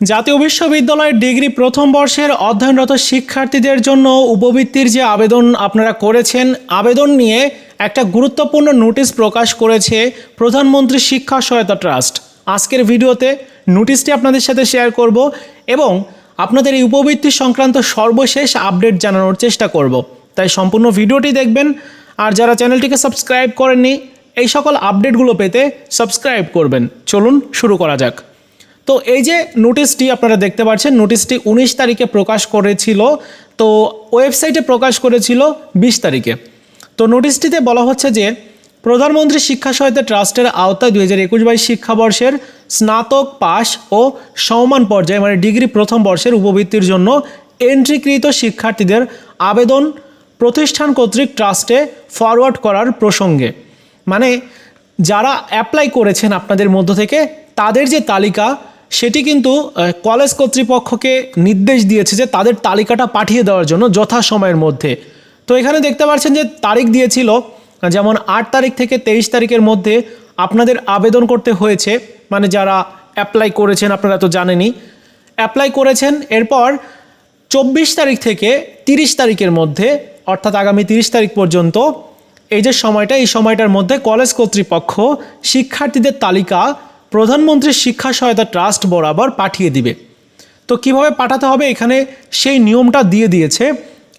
জাতীয় বিশ্ববিদ্যালয়ের ডিগ্রি প্রথম বর্ষের অধ্যয়নরত শিক্ষার্থীদের জন্য উপবৃত্তির যে আবেদন আপনারা করেছেন, আবেদন নিয়ে একটা গুরুত্বপূর্ণ নোটিশ প্রকাশ করেছে প্রধানমন্ত্রী শিক্ষা সহায়তা ট্রাস্ট। আজকের ভিডিওতে নোটিশটি আপনাদের সাথে শেয়ার করব এবং আপনাদের এই উপবৃত্তি সংক্রান্ত সর্বশেষ আপডেট জানানোর চেষ্টা করব। তাই সম্পূর্ণ ভিডিওটি দেখবেন আর যারা চ্যানেলটিকে সাবস্ক্রাইব করেননি, এই সকল আপডেটগুলো পেতে সাবস্ক্রাইব করবেন। চলুন শুরু করা যাক। তো এই যে নোটিশটি আপনারা দেখতে পাচ্ছেন নোটিশটি উনিশ তারিখে প্রকাশ করেছিল, তো ওয়েবসাইটে প্রকাশ করেছিল বিশ তারিখে। তো নোটিশটিতে বলা হচ্ছে যে, প্রধানমন্ত্রী শিক্ষা সহায়তা ট্রাস্টের আওতায় দুই হাজার একুশ বাইশ শিক্ষাবর্ষের স্নাতক পাস ও সমমান পর্যায়ে মানে ডিগ্রি প্রথম বর্ষের উপবৃত্তির জন্য এন্ট্রিকৃত শিক্ষার্থীদের আবেদন প্রতিষ্ঠান কর্তৃক ট্রাস্টে ফরওয়ার্ড করার প্রসঙ্গে। মানে যারা অ্যাপ্লাই করেছেন আপনাদের মধ্য থেকে, তাদের যে তালিকা সেটি কিন্তু কলেজ কর্তৃপক্ষকে নির্দেশ দিয়েছে যে তাদের তালিকাটা পাঠিয়ে দেওয়ার জন্য যথাসময়ের মধ্যে। তো এখানে দেখতে পাচ্ছেন যে তারিখ দিয়েছিল, যেমন আট তারিখ থেকে তেইশ তারিখের মধ্যে আপনাদের আবেদন করতে হয়েছে। মানে যারা অ্যাপ্লাই করেছেন, আপনারা তো জানেনই। অ্যাপ্লাই করেছেন, এরপর চব্বিশ তারিখ থেকে তিরিশ তারিখের মধ্যে, অর্থাৎ আগামী তিরিশ তারিখ পর্যন্ত, এই যে সময়টা, এই সময়টার মধ্যে কলেজ কর্তৃপক্ষ শিক্ষার্থীদের তালিকা প্রধানমন্ত্রী শিক্ষা সহায়তা ট্রাস্ট বরাবর পাঠিয়ে দিবে। তো কীভাবে পাঠাতে হবে? এখানে সেই নিয়মটা দিয়ে দিয়েছে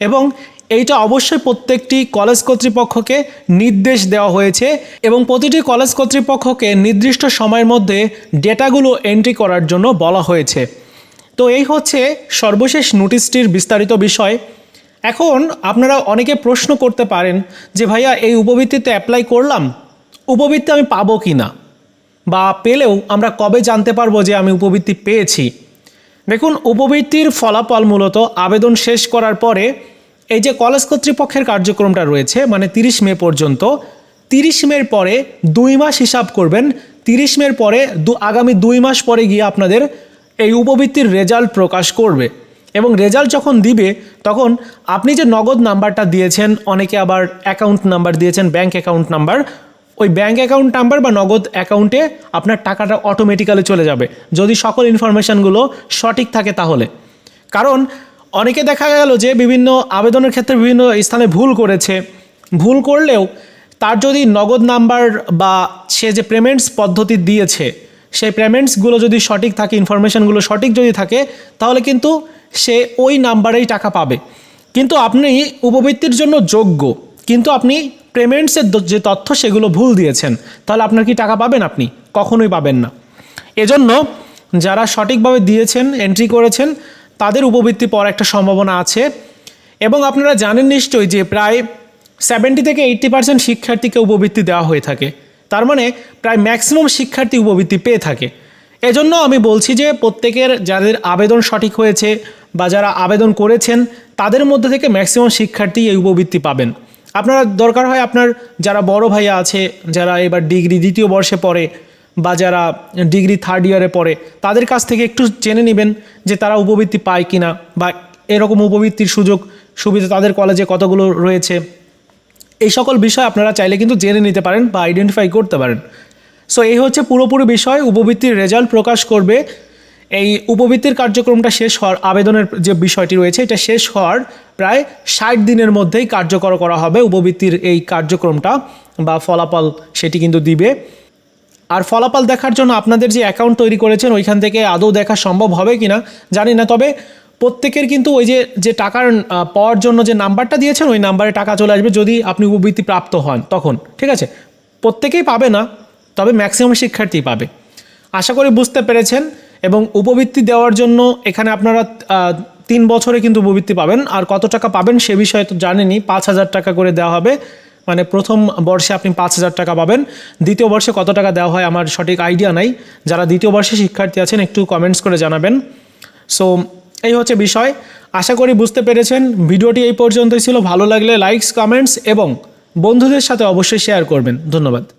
এবং এইটা অবশ্যই প্রত্যেকটি কলেজ কর্তৃপক্ষকে নির্দেশ দেওয়া হয়েছে এবং প্রতিটি কলেজ কর্তৃপক্ষকে নির্দিষ্ট সময়ের মধ্যে ডেটাগুলো এন্ট্রি করার জন্য বলা হয়েছে। তো এই হচ্ছে সর্বশেষ নোটিশটির বিস্তারিত বিষয়। এখন আপনারা অনেকে প্রশ্ন করতে পারেন যে, ভাইয়া, এই উপবৃত্তিতে অ্যাপ্লাই করলাম, উপবৃত্তি আমি পাবো কি না বা পেলেও আমরা কবে জানতে পারব যে আমি উপবৃত্তি পেয়েছি? দেখুন, উপবৃত্তির ফলাফল মূলত আবেদন শেষ করার পরে এই যে কলেজ কর্তৃপক্ষের কার্যক্রমটা রয়েছে মানে তিরিশ মে পর্যন্ত, তিরিশ মের পরে দুই মাস হিসাব করবেন। তিরিশ মের পরে দু, আগামী দুই মাস পরে গিয়ে আপনাদের এই উপবৃত্তির রেজাল্ট প্রকাশ করবে এবং রেজাল্ট যখন দিবে, তখন আপনি যে নগদ নাম্বারটা দিয়েছেন, অনেকে আবার অ্যাকাউন্ট নাম্বার দিয়েছেন, ব্যাংক অ্যাকাউন্ট নাম্বার ওই ব্যাঙ্ক অ্যাকাউন্ট নাম্বার বা নগদ অ্যাকাউন্টে আপনার টাকাটা অটোমেটিক্যালি চলে যাবে। যদি সকল ইনফরমেশানগুলো সঠিক থাকে তাহলে। কারণ অনেকে দেখা গেল যে বিভিন্ন আবেদনের ক্ষেত্রে বিভিন্ন স্থানে ভুল করেছে। ভুল করলেও তার যদি নগদ নাম্বার বা সে যে পেমেন্টস পদ্ধতি দিয়েছে, সেই পেমেন্টসগুলো যদি সঠিক থাকে ইনফরমেশানগুলো সঠিক যদি থাকে, তাহলে কিন্তু সে ওই নাম্বারেই টাকা পাবে। কিন্তু আপনি উপবৃত্তির জন্য যোগ্য। কিন্তু আপনি পেমেন্টসের যে তথ্য সেগুলো ভুল দিয়েছেন, তাহলে আপনার কি টাকা পাবেন আপনি? কখনোই পাবেন না। এজন্য যারা সঠিকভাবে দিয়েছেন এন্ট্রি করেছেন, তাদের উপবৃত্তি পাওয়ার একটা সম্ভাবনা আছে। এবং আপনারা জানেন নিশ্চয়ই যে প্রায় সেভেন্টি থেকে এইট্টি পার্সেন্ট শিক্ষার্থীকে উপবৃত্তি দেওয়া হয়ে থাকে। তার মানে প্রায় ম্যাক্সিমাম শিক্ষার্থী উপবৃত্তি পেয়ে থাকে। এজন্য আমি বলছি যে প্রত্যেকের যাদের আবেদন সঠিক হয়েছে বা যারা আবেদন করেছেন, তাদের মধ্যে থেকে ম্যাক্সিমাম শিক্ষার্থী এই উপবৃত্তি পাবেন। আপনারা দরকার হয় আপনার যারা বড় ভাইয়া আছে, যারা এবার ডিগ্রি দ্বিতীয় বর্ষে পড়ে বা যারা ডিগ্রি থার্ড ইয়ারে পড়ে, তাদের কাছ থেকে একটু জেনে নেবেন যে তারা উপবৃত্তি পায় কিনা বা এরকম উপবৃত্তির সুযোগ সুবিধা তাদের কলেজে কতগুলো রয়েছে। এই সকল বিষয় আপনারা চাইলে কিন্তু জেনে নিতে পারেন বা আইডেন্টিফাই করতে পারেন। সো এই হচ্ছে পুরোপুরি বিষয়, উপবৃত্তির রেজাল্ট প্রকাশ করবে। এই উপবৃত্তির কার্যক্রমটা শেষ হওয়ার, আবেদনের যে বিষয়টি রয়েছে, এটা শেষ হওয়ার প্রায় ষাট দিনের মধ্যেই কার্যকর করা হবে। উপবৃত্তির এই কার্যক্রমটা বা ফলাফল সেটি কিন্তু দিবে। আর ফলাফল দেখার জন্য আপনাদের যে অ্যাকাউন্ট তৈরি করেছেন, ওইখান থেকে আদৌ দেখা সম্ভব হবে কি না জানি না। তবে প্রত্যেকের কিন্তু ওই যে যে টাকার পাওয়ার জন্য যে নাম্বারটা দিয়েছেন, ওই নাম্বারে টাকা চলে আসবে যদি আপনি উপবৃত্তি প্রাপ্ত হন তখন, ঠিক আছে? প্রত্যেকেই পাবে না, তবে ম্যাক্সিমাম শিক্ষার্থী পাবে। আশা করি বুঝতে পেরেছেন এবং উপবৃত্তি দেওয়ার জন্য এখানে আপনারা তিন বছরে কিন্তু উপবৃত্তি পাবেন। আর কত টাকা পাবেন সে বিষয়ে তো জানেনই, পাঁচ হাজার টাকা করে দেওয়া হবে। মানে প্রথম বর্ষে আপনি পাঁচ হাজার টাকা পাবেন। দ্বিতীয় বর্ষে কত টাকা দেওয়া হয় আমার সঠিক আইডিয়া নাই। যারা দ্বিতীয় বর্ষে শিক্ষার্থী আছেন, একটু কমেন্টস করে জানাবেন। সো এই হচ্ছে বিষয়। আশা করি বুঝতে পেরেছেন। ভিডিওটি এই পর্যন্তই ছিল। ভালো লাগলে লাইকস কমেন্টস এবং বন্ধুদের সাথে অবশ্যই শেয়ার করবেন। ধন্যবাদ।